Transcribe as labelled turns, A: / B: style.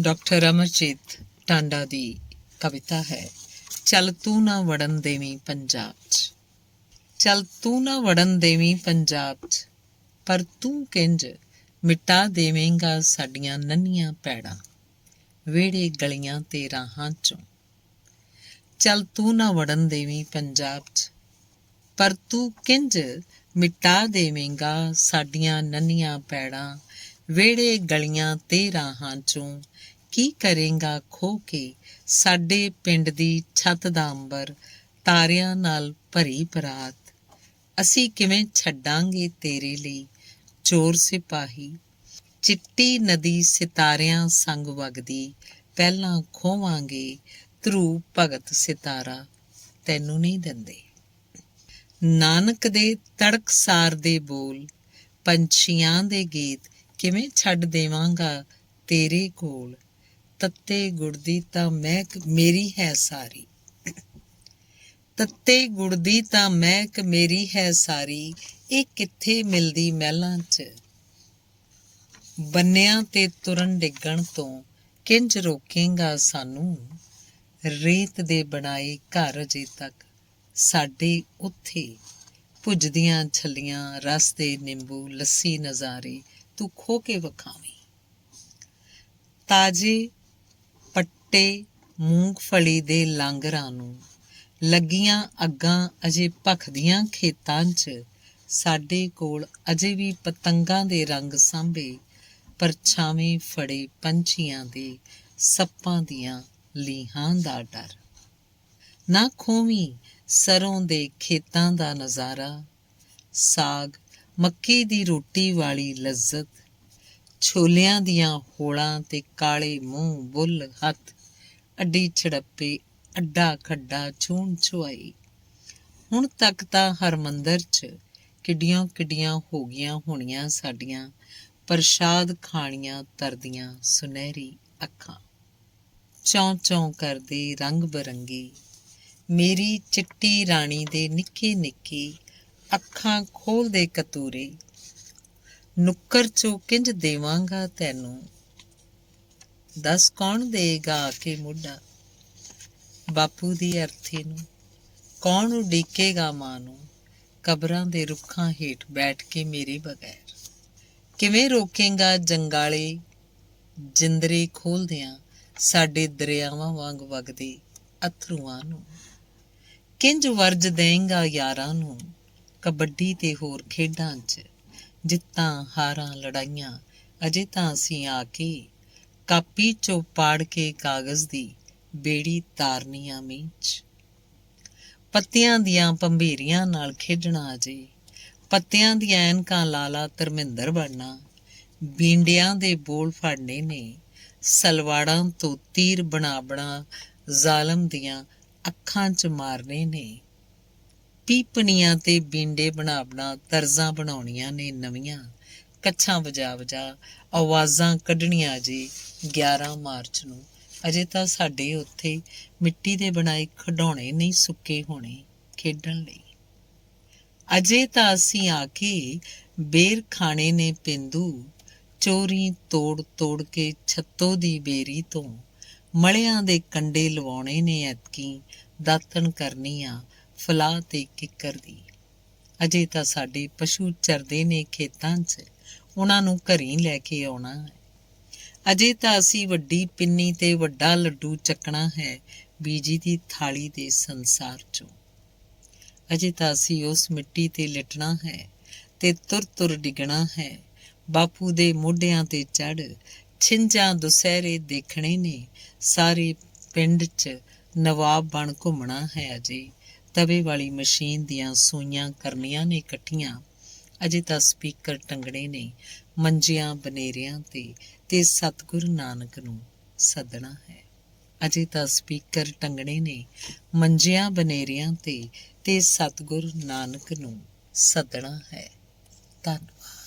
A: Doctor Amarjit Tanda ਦੀ ਕਵਿਤਾ ਹੈ, ਚੱਲ ਤੂੰ ਨਾ ਵੜਨ ਦੇਵੀਂ ਪੰਜਾਬ 'ਚ। ਚੱਲ ਤੂੰ ਨਾ ਵੜਨ ਦੇਵੀਂ ਪੰਜਾਬ 'ਚ, ਪਰ ਤੂੰ ਕਿੰਜ ਮਿਟਾ ਦੇਵੇਂਗਾ ਸਾਡੀਆਂ ਨੰਨੀਆਂ ਪੈੜਾਂ, ਵਿਹੜੇ ਗਲੀਆਂ ਤੇ ਰਾਹਾਂ 'ਚੋਂ। ਚੱਲ ਤੂੰ ਨਾ ਵੜਨ ਦੇਵੀਂ ਪੰਜਾਬ 'ਚ, ਪਰ ਤੂੰ ਕਿੰਜ ਮਿਟਾ ਦੇਵੇਂਗਾ ਸਾਡੀਆਂ ਨੰਨੀਆਂ ਪੈੜਾਂ ਵਿਹੜੇ ਗਲੀਆਂ ਤੇ ਰਾਹਾਂ 'ਚੋਂ ਕੀ ਕਰੇਗਾ ਖੋ ਕੇ ਸਾਡੇ ਪਿੰਡ ਦੀ ਛੱਤ ਦਾ ਅੰਬਰ ਤਾਰਿਆਂ ਨਾਲ ਭਰੀ ਪਰਾਤ। ਅਸੀਂ ਕਿਵੇਂ ਛੱਡਾਂਗੇ ਤੇਰੇ ਲਈ ਚੋਰ ਸਿਪਾਹੀ? ਚਿੱਟੀ ਨਦੀ ਸਿਤਾਰਿਆਂ ਸੰਗ ਵਗਦੀ, ਪਹਿਲਾਂ ਖੋਵਾਂਗੇ ਧਰੂ ਭਗਤ ਸਿਤਾਰਾ, ਤੈਨੂੰ ਨਹੀਂ ਦਿੰਦੇ। ਨਾਨਕ ਦੇ ਤੜਕਸਾਰ ਦੇ ਬੋਲ, ਪੰਛੀਆਂ ਦੇ ਗੀਤ ਕਿਵੇਂ ਛੱਡ ਦੇਵਾਂਗਾ ਤੇਰੇ ਕੋਲ? ਤੱਤੇ ਗੁੜ ਦੀ ਤਾਂ ਮਹਿਕ ਮੇਰੀ ਹੈ ਸਾਰੀ। ਤੱਤੇ ਗੁੜ ਦੀ ਤਾਂ ਮਹਿਕ ਮੇਰੀ ਹੈ ਸਾਰੀ, ਇਹ ਕਿੱਥੇ ਮਿਲਦੀ ਮਹਿਲਾਂ 'ਚ? ਬੰਨਿਆਂ ਤੇ ਤੁਰਨ ਡਿੱਗਣ ਤੋਂ ਕਿੰਜ ਰੋਕੇਗਾ ਸਾਨੂੰ? ਰੇਤ ਦੇ ਬਣਾਏ ਘਰ ਅਜੇ ਤੱਕ, ਸਾਡੇ ਉੱਥੇ ਭੁੱਜਦੀਆਂ ਛੱਲੀਆਂ, ਰਸ ਦੇ ਨਿੰਬੂ, ਲੱਸੀ ਨਜ਼ਾਰੇ ਤੂੰ ਖੋ ਕੇ ਵਖਾਵੀਂ। ਤਾਜੇ ਪੱਟੇ ਮੂੰਗਫਲੀ ਦੇ ਲਾਂਗਰਾਂ ਨੂੰ ਲੱਗੀਆਂ ਅੱਗਾਂ ਅਜੇ ਭਖਦੀਆਂ ਖੇਤਾਂ 'ਚ। ਸਾਡੇ ਕੋਲ ਅਜੇ ਵੀ ਪਤੰਗਾਂ ਦੇ ਰੰਗ ਸਾਂਭੇ ਪਰਛਾਵੇਂ ਫੜੇ ਪੰਛੀਆਂ ਦੇ ਸੱਪਾਂ ਦੀਆਂ ਲੀਹਾਂ ਦਾ ਡਰ। ਨਾ ਖੋਵੀ ਸਰੋਂ ਦੇ ਖੇਤਾਂ ਦਾ ਨਜ਼ਾਰਾ, ਸਾਗ ਮੱਕੀ ਦੀ ਰੋਟੀ ਵਾਲੀ ਲਜ਼ਤ, ਛੋਲਿਆਂ ਦੀਆਂ ਹੋਲਾਂ ਤੇ ਕਾਲੇ ਮੂੰਹ ਬੁੱਲ ਹੱਥ, ਅੱਡੀ ਛੜੱਪੇ, ਅੱਡਾ ਖੱਡਾ ਛੂਣ ਛੁਆਈ ਹੁਣ ਤੱਕ ਤਾਂ ਹਰਮੰਦਰ 'ਚ ਕਿੱਡੀਆਂ ਕਿੱਡੀਆਂ ਹੋ ਗਈਆਂ ਹੋਣੀਆਂ ਸਾਡੀਆਂ, ਪ੍ਰਸ਼ਾਦ ਖਾਣੀਆਂ ਤਰਦੀਆਂ ਸੁਨਹਿਰੀ ਅੱਖਾਂ। ਚੌਂ ਚੌਂ ਕਰਦੇ ਰੰਗ ਬਰੰਗੀ, ਮੇਰੀ ਚਿੱਟੀ ਰਾਣੀ ਦੇ ਨਿੱਕੇ ਨਿੱਕੇ ਅੱਖਾਂ ਖੋਲ ਦੇ ਕਤੂਰੇ, ਨੁੱਕਰ ਚੋਂ ਕਿੰਜ ਦੇਵਾਂਗਾ ਤੈਨੂੰ? ਦੱਸ ਕੌਣ ਦੇਗਾ ਕੇ ਮੁੱਢਾ? ਬਾਪੂ ਦੀ ਅਰਥੀ ਨੂੰ ਕੌਣ ਉਡੀਕੇਗਾ ਮਾਂ ਨੂੰ? ਕਬਰਾਂ ਦੇ ਰੁੱਖਾਂ ਹੇਠ ਬੈਠ ਕੇ ਮੇਰੇ ਬਗੈਰ। ਕਿਵੇਂ ਰੋਕੇਗਾ ਜੰਗਾਲੇ? ਜਿੰਦਰੇ ਖੋਲਦਿਆਂ ਸਾਡੇ ਦਰਿਆਵਾਂ ਵਾਂਗ ਵਗਦੇ ਅਥਰੂਆਂ ਨੂੰ। ਕਿੰਜ ਵਰਜ ਦੇਂਗਾ ਯਾਰਾਂ ਨੂੰ? ਕਬੱਡੀ ਤੇ ਹੋਰ ਖੇਡਾਂ 'ਚ ਜਿੱਤਾਂ, ਹਾਰਾਂ, ਲੜਾਈਆਂ, ਅਜੇ ਤਾਂ ਅਸੀਂ ਆ ਕੇ ਕਾਪੀ ਚੋਂ ਪਾੜ ਕੇ ਕਾਗਜ਼ ਦੀ ਬੇੜੀ ਤਾਰਨੀਆਂ ਮੀਚ ਪੱਤਿਆਂ ਦੀਆਂ ਪੰਭੀਰੀਆਂ ਨਾਲ ਖੇਡਣਾ ਅਜੇ ਪੱਤਿਆਂ ਦੀਆਂ ਐਨਕਾਂ ਲਾਲਾ ਧਰਮਿੰਦਰ ਬਣਨਾ। ਬੀਂਡਿਆਂ ਦੇ ਬੋਲ ਫੜਨੇ ਨੇ। ਸਲਵਾੜਾਂ ਤੋਂ ਤੀਰ ਬਣਾ ਬਣਾ ਜ਼ਾਲਮ ਦੀਆਂ ਅੱਖਾਂ 'ਚ ਮਾਰਨੇ ਨੇ। ਪੀਪਣੀਆਂ ਤੇ ਬੀਂਡੇ ਬਣਾ ਬਣਾ ਤਰਜ਼ਾਂ ਬਣਾਉਣੀਆਂ ਨੇ ਨਵੀਆਂ। ਕੱਛਾਂ ਵਜਾ ਵਜਾ ਆਵਾਜ਼ਾਂ ਕੱਢਣੀਆਂ ਜੀ 11 ਮਾਰਚ ਨੂੰ। ਅਜੇ ਤਾਂ ਸਾਡੇ ਉੱਥੇ ਮਿੱਟੀ ਦੇ ਬਣਾਏ ਖਿਡੌਣੇ ਨਹੀਂ ਸੁੱਕੇ ਹੋਣੇ ਖੇਡਣ ਲਈ। ਅਜੇ ਤਾਂ ਅਸੀਂ ਆ ਕੇ ਬੇਰ ਖਾਣੇ ਨੇ ਪਿੰਦੂ। ਚੋਰੀ ਤੋੜ ਤੋੜ ਕੇ ਛੱਤੋ ਦੀ ਬੇਰੀ ਤੋਂ। ਮਲਿਆਂ ਦੇ ਕੰਡੇ ਲਵਾਉਣੇ ਨੇ ਐਤਕੀ ਦਾਤਣ ਕਰਨੀਆਂ। ਫਲਾਹ ਤੇ ਕਿੱਕਰ ਦੀ ਅਜੇ ਤਾਂ ਸਾਡੇ ਪਸ਼ੂ ਚਰਦੇ ਨੇ ਖੇਤਾਂ 'ਚ, ਉਹਨਾਂ ਨੂੰ ਘਰੀ ਲੈ ਕੇ ਆਉਣਾ ਹੈ। ਅਜੇ ਤਾਂ ਅਸੀਂ ਵੱਡੀ ਪਿੰਨੀ ਤੇ ਵੱਡਾ ਲੱਡੂ ਚੱਕਣਾ ਹੈ ਬੀਜੀ ਦੀ ਥਾਲੀ ਦੇ ਸੰਸਾਰ 'ਚੋਂ। ਅਜੇ ਤਾਂ ਅਸੀਂ ਉਸ ਮਿੱਟੀ ਤੇ ਲਿਟਣਾ ਹੈ ਤੇ ਤੁਰ ਤੁਰ ਡਿਗਣਾ ਹੈ। ਬਾਪੂ ਦੇ ਮੋਢਿਆਂ ਤੇ ਚੜ ਛਿੰਜਾਂ ਦੁਸਹਿਰੇ ਦੇਖਣੇ ਨੇ। ਸਾਰੇ ਪਿੰਡ 'ਚ ਨਵਾਬ ਬਣ ਘੁੰਮਣਾ ਹੈ ਅਜੇ। ਤਵੇ ਵਾਲੀ ਮਸ਼ੀਨ ਦੀਆਂ ਸੂਈਆਂ ਕਰਨੀਆਂ ਨੇ ਇਕੱਠੀਆਂ। ਅਜੇ ਤਾਂ ਸਪੀਕਰ ਟੰਗਣੇ ਨੇ, ਮੰਜਿਆਂ ਬਨੇਰਿਆਂ ਤੇ ਤੇ ਸਤਿਗੁਰ ਨਾਨਕ ਨੂੰ ਸੱਦਣਾ ਹੈ। ਅਜੇ ਤਾਂ ਸਪੀਕਰ ਟੰਗਣੇ ਨੇ, ਮੰਜਿਆਂ ਬਨੇਰਿਆਂ ਤੇ ਤੇ ਸਤਿਗੁਰ ਨਾਨਕ ਨੂੰ ਸੱਦਣਾ ਹੈ। ਧੰਨਵਾਦ।